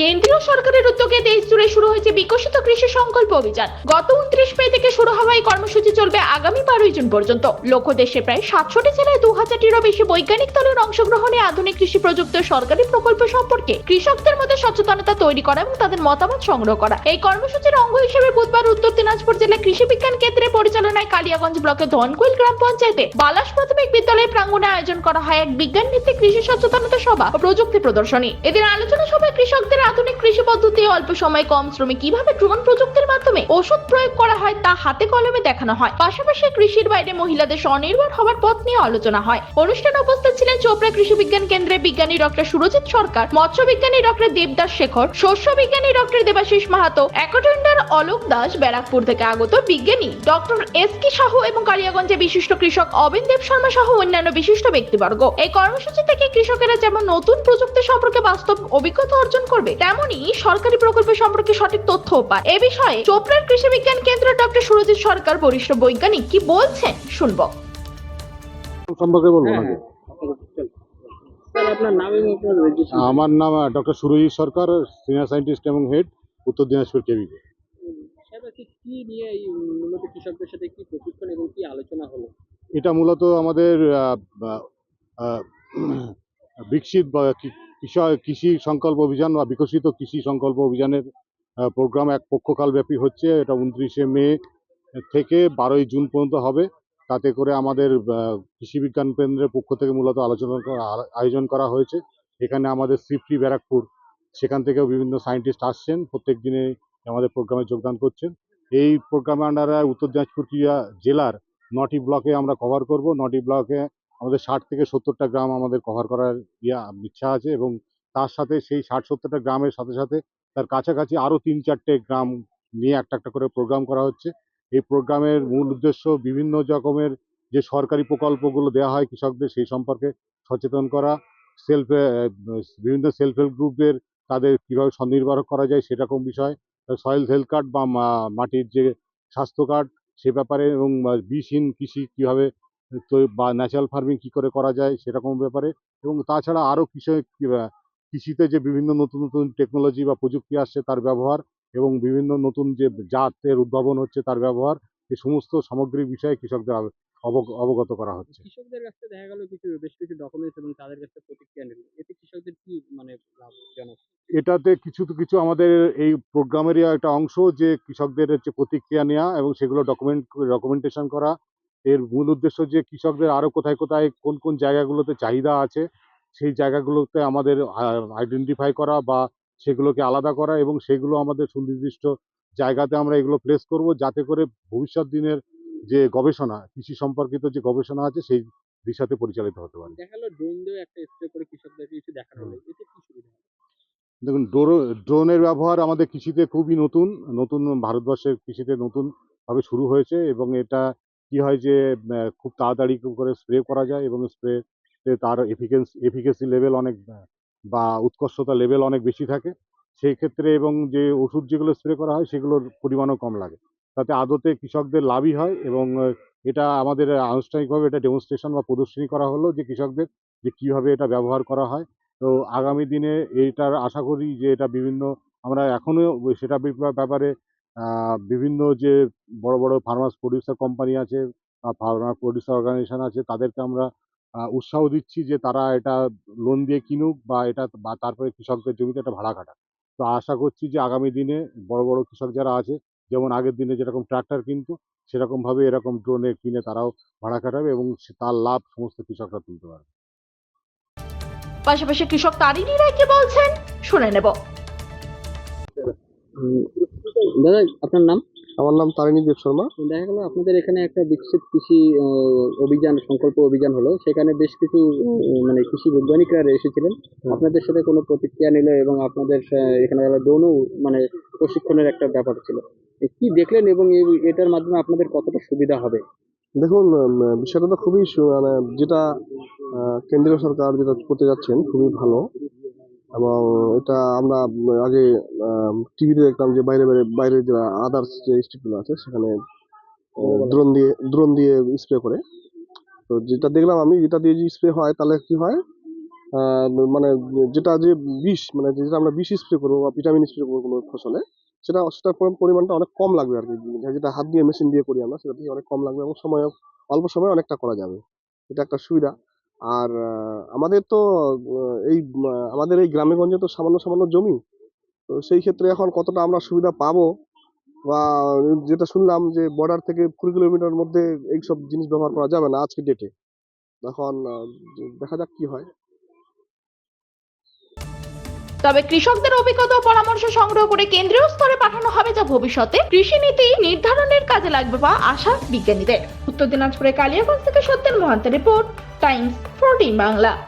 কেন্দ্রীয় সরকারের উদ্যোগে দেশ জুড়ে শুরু হয়েছে বিকশিত কৃষি সংকল্প অভিযান। গত উনত্রিশ মে থেকে শুরু হওয়া এই কর্মসূচি চলবে আগামী বারোই জুন পর্যন্ত। লক্ষ্য দেশে প্রায় সাতশোটি জেলায় দু হাজারটিরও বেশি বৈজ্ঞানিক দলের অংশগ্রহণে আধুনিক কৃষি প্রযুক্তির সরকারি প্রকল্প সম্পর্কে কৃষকদের মধ্যে সচেতনতা তৈরি করা এবং তাদের মতামত সংগ্রহ করা। এই কর্মসূচির অঙ্গ হিসেবে বুধবার উত্তর দিনাজপুর জেলা কৃষি বিজ্ঞান কেন্দ্রের পরিচালনায় কালিয়াগঞ্জ ব্লকের ধনকুইল গ্রাম পঞ্চায়েতে বালাস প্রাথমিক বিদ্যালয়ের প্রাঙ্গণে আয়োজন করা হয় এক বিজ্ঞান ভিত্তিক কৃষি সচেতনতা সভা ও প্রযুক্তি প্রদর্শনী। এদিন আলোচনা সভায় কৃষকদের আধুনিক কৃষি পদ্ধতি অল্প সময়ে কম শ্রমে কীভাবে ড্রোন প্রযুক্তির মাধ্যমে ওষুধ প্রয়োগ করা হয় তা হাতে কলমে দেখানো হয়। পাশাপাশি কৃষির বাইরে মহিলাদের স্বনির্ভর হওয়ার পথ নিয়ে আলোচনা হয়। অনুষ্ঠানে উপস্থিত ছিলেন চোপড়া কৃষি বিজ্ঞান কেন্দ্রের বিজ্ঞানী ডক্টর সুরজিৎ সরকার, মৎস্য বিজ্ঞানী ডক্টর দেবদাস শেখর, শস্য বিজ্ঞানী ডক্টর দেবাশিস মাহাতো অ্যাকোটেন্ডার অলোক দাস ব্যারাকপুর থেকে আগত বিজ্ঞানী ডক্টর এস কি সাহু এবং কালিয়াগঞ্জে বিশিষ্ট কৃষক অবিন দেব শর্মা সহ অন্যান্য বিশিষ্ট ব্যক্তিবর্গ। এই কর্মসূচি থেকে কৃষকেরা যেমন নতুন প্রযুক্তি সম্পর্কে বাস্তব অভিজ্ঞতা অর্জন করবে তেমনি সরকারি প্রকল্প সম্পর্কে সঠিক তথ্য পায়। এ বিষয়ে চোপড়ার কৃষি বিজ্ঞান কেন্দ্র ডক্টর সুরজিৎ সরকার বরিষ্ঠ বৈজ্ঞানিক কি বলছেন শুনব। সম্পর্কে বলব হ্যাঁ, নাকি? আপনার নাম এবং আপনার রেজিস্ট্রেশন আমার নাম doctor Surajit Sarkar senior scientist এবং হেড উত্তর দিনাজপুর কেবিকে স্যার আজকে কি নিয়ে এই মূলত কৃষকদের সাথে কি প্রশিক্ষণ এবং কি আলোচনা হলো? এটা মূলত আমাদের বিকশিত বা কি- কৃষক কৃষি সংকল্প অভিযান বা বিকশিত কৃষি সংকল্প অভিযানের প্রোগ্রাম এক পক্ষকাল ব্যাপী হচ্ছে। এটা উনত্রিশে মে থেকে বারোই জুন পর্যন্ত হবে। তাতে করে আমাদের কৃষি বিজ্ঞান কেন্দ্রের পক্ষ থেকে মূলত আলোচনা আয়োজন করা হয়েছে। এখানে আমাদের সিফটি ব্যারাকপুর, সেখান থেকেও বিভিন্ন সায়েন্টিস্ট আসছেন। প্রত্যেক দিনে আমাদের প্রোগ্রামে যোগদান করছেন। এই প্রোগ্রামে আন্ডারে উত্তর দিনাজপুর জেলার নটি ব্লকে আমরা কভার করব। নটি ব্লকে আমাদের ষাট থেকে সত্তরটা গ্রাম আমাদের কভার করার ইয়া, ইচ্ছা আছে এবং তার সাথে সেই ষাট সত্তরটা গ্রামের সাথে সাথে তার কাছাকাছি আরও তিন চারটে গ্রাম নিয়ে একটা একটা করে প্রোগ্রাম করা হচ্ছে। এই প্রোগ্রামের মূল উদ্দেশ্য বিভিন্ন রকমের যে সরকারি প্রকল্পগুলো দেওয়া হয় কৃষকদের সেই সম্পর্কে সচেতন করা সেলফ বিভিন্ন সেলফ হেল্প গ্রুপদের তাদের কীভাবে স্বনির্ভর করা যায় সেরকম বিষয় সয়েল হেলথ কার্ড বা মাটির যে স্বাস্থ্য কার্ড সে ব্যাপারে এবং বিষহীন কৃষি কীভাবে তো বা ন্যাচারাল ফার্মিং কী করে করা যায় সেরকম ব্যাপারে এবং তাছাড়া আরও কৃষক কৃষিতে যে বিভিন্ন নতুন নতুন টেকনোলজি বা প্রযুক্তি আসছে তার ব্যবহার এবং বিভিন্ন নতুন যে জাতের উদ্ভাবন হচ্ছে তার ব্যবহার এই সমস্ত সামগ্রিক বিষয়ে কৃষকদের অবগত করা হচ্ছে। কৃষকদের কাছ দেখা গেল কিছু বেশ কিছু ডকুমেন্টস এবং তাদের কাছে প্রতিক্রিয়া নিল এতে কৃষকদের কি মানে লাভজনক এটাতে কিছু তো কিছু আমাদের এই প্রোগ্রামেরই একটা অংশ যে কৃষকদের হচ্ছে প্রতিক্রিয়া নেওয়া এবং সেগুলো ডকুমেন্ট ডকুমেন্টেশন করা এর মূল উদ্দেশ্য যে কৃষকদের আরও কোথায় কোথায় কোন কোন জায়গাগুলোতে চাহিদা আছে সেই জায়গাগুলোতে আমাদের আইডেন্টিফাই করা বা সেগুলোকে আলাদা করা এবং সেগুলো আমাদের সুনির্দিষ্ট জায়গাতে আমরা এগুলো প্লেস করব যাতে করে ভবিষ্যৎ দিনের যে গবেষণা কৃষি সম্পর্কিত যে গবেষণা আছে সেই দিশাতে পরিচালিত হতে পারে। দেখুন ড্রোনের ব্যবহার আমাদের কৃষিতে খুবই নতুন নতুন ভারতবর্ষের কৃষিতে নতুনভাবে শুরু হয়েছে এবং এটা কি হয় যে খুব তাড়াতাড়ি করে স্প্রে করা যায় এবং স্প্রে তার এফিকেন্স এফিকেসি লেভেল অনেক বা উৎকর্ষতা লেভেল অনেক বেশি থাকে। সেই ক্ষেত্রে এবং যে ওষুধ যেগুলো স্প্রে করা হয় সেগুলোর পরিমাণও কম লাগে। তাতে আদতে কৃষকদের লাভই হয় এবং এটা আমাদের আনুষ্ঠানিকভাবে এটা ডেমনস্ট্রেশন বা প্রদর্শনী করা হলো যে কৃষকদের যে কীভাবে এটা ব্যবহার করা হয়। তো আগামী দিনে এইটার আশা করি যে এটা বিভিন্ন আমরা এখনও সেটা ব্যাপারে বিভিন্ন যে বড় বড় ফার্মার্স প্রডিউসার কোম্পানি আছে ফার্মার প্রডিউসার অর্গানাইজেশন আছে, তাদেরকে আমরা উৎসাহ দিচ্ছি যে তারা এটা লোন দিয়ে কিনুক বা এটা বা তারপরে কৃষকদের জমিতে এটা ভাড়া কাটাক তো আশা করছি যে আগামী দিনে বড় বড় কৃষক যারা আছে, যেমন আগের দিনে যেরকম ট্রাক্টর কিনতো, সেরকমভাবে এরকম ড্রোনে কিনে তারাও ভাড়া কাটাবে এবং তার লাভ সমস্ত কৃষকরা তুলতে পারবে। পাশাপাশি কৃষক তারিণী রায় কি বলছেন? শুনে নেব। দাদা আপনার নাম? আমার নাম তারিণী দেব শর্মা। দেখা গেল আপনাদের এখানে একটা বিকশিত কৃষি অভিযান সংকল্প অভিযান হলো। সেখানে বেশ কিছু মানে কৃষি বৈজ্ঞানিকরা এসেছিলেন। আপনাদের সাথে কোনো প্রতিক্রিয়া নিল এবং আপনাদের এখানে ড্রোনও মানে প্রশিক্ষণের একটা ব্যাপার ছিল। কি দেখলেন এবং এটার মাধ্যমে আপনাদের কতটা সুবিধা হবে? দেখুন বিষয়টা তো খুবই মানে যেটা কেন্দ্রীয় সরকার যেটা করতে যাচ্ছেন খুবই ভালো। এবং এটা আমরা আগে টিভিতে দেখতাম যে বাইরে বাইরে বাইরে যারা আদার্স যে স্টেটগুলো আছে সেখানে ড্রোন দিয়ে ড্রোন দিয়ে স্প্রে করে। তো যেটা দেখলাম আমি যেটা দিয়ে যে স্প্রে হয় তাহলে কি হয়? আহ, মানে যেটা যে বিষ মানে যেটা আমরা বিষ স্প্রে করব বা ভিটামিন স্প্রে করব কোনো ফসলে সেটা সেটার পরি- পরিমাণটা অনেক কম লাগবে আর কি। যেটা হাত দিয়ে মেশিন দিয়ে করি আমরা সেটা থেকে অনেক কম লাগবে এবং সময় অল্প সময়ে অনেকটা করা যাবে। এটা একটা সুবিধা। আর আমাদের তো এই আমাদের এই গ্রামে গঞ্জে তো সামান্য সামান্য জমি। তো সেই ক্ষেত্রে এখন কতটা আমরা সুবিধা পাবো? বা, যেটা শুনলাম যে বর্ডার থেকে কুড়ি কিলোমিটার মধ্যে এইসব জিনিস ব্যবহার করা যাবে না আজকের ডেটে এখন দেখা যাক কি হয়। তবে কৃষকদের অভিজ্ঞতা ও পরামর্শ সংগ্রহ করে কেন্দ্রীয় স্তরে পাঠানো হবে যা ভবিষ্যতে কৃষি নীতি নির্ধারণের কাজে লাগবে বা আশা বিজ্ঞানীদের। উত্তর দিনাজপুরের কালিয়াগঞ্জ থেকে Satyen Mahanta report, Times, fourteen Bangla.